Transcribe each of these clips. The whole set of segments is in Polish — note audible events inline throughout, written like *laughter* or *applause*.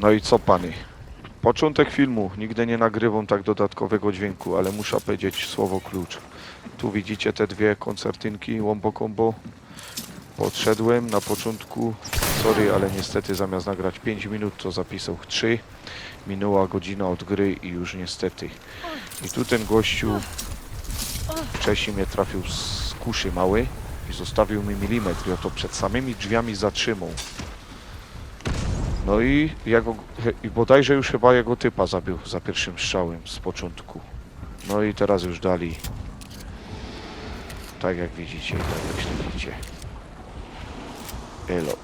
No i co pany? Początek filmu. Nigdy nie nagrywam tak dodatkowego dźwięku, ale muszę powiedzieć słowo klucz. Tu widzicie te dwie koncertynki Wombo Combo. Podszedłem na początku. Sorry, ale niestety zamiast nagrać 5 minut, to zapisał 3. Minęła godzina od gry i już niestety. I tu ten gościu wcześniej mnie trafił z kuszy mały i zostawił mi milimetr i oto przed samymi drzwiami zatrzymał. No i, ja go, i bodajże już chyba jego typa zabił za pierwszym strzałem z początku. No i teraz już dali. Tak jak widzicie tak jak śledzicie. Elo.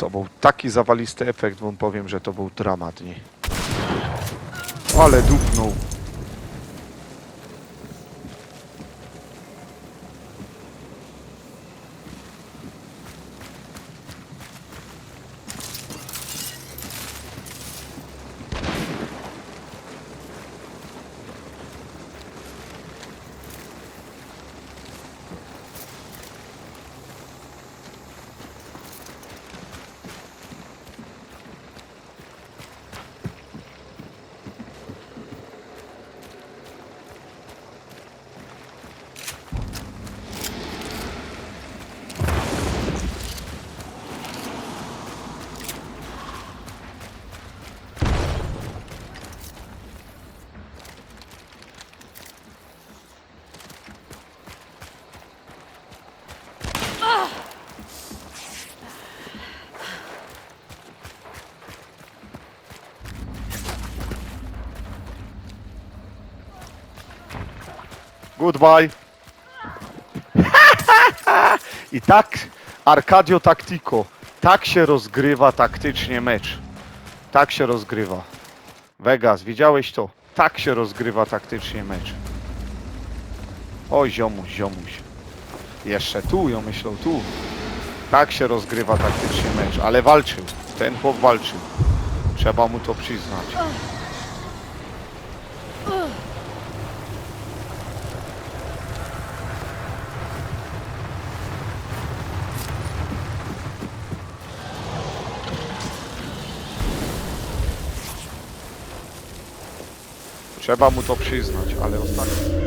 To był taki zawalisty efekt, wam powiem, że to był dramat, nie? Ale dupnął. Goodbye. *laughs* I tak Arcadio Tactico. Tak się rozgrywa taktycznie mecz. Tak się rozgrywa. Vegas, widziałeś to? Tak się rozgrywa taktycznie mecz. Oj, ziomuś, ziomuś. Jeszcze tu, ja myślę, tu. Tak się rozgrywa taktycznie mecz, ale walczył. Ten chłop walczył. Trzeba mu to przyznać. Trzeba mu to przyznać, ale ostatnio...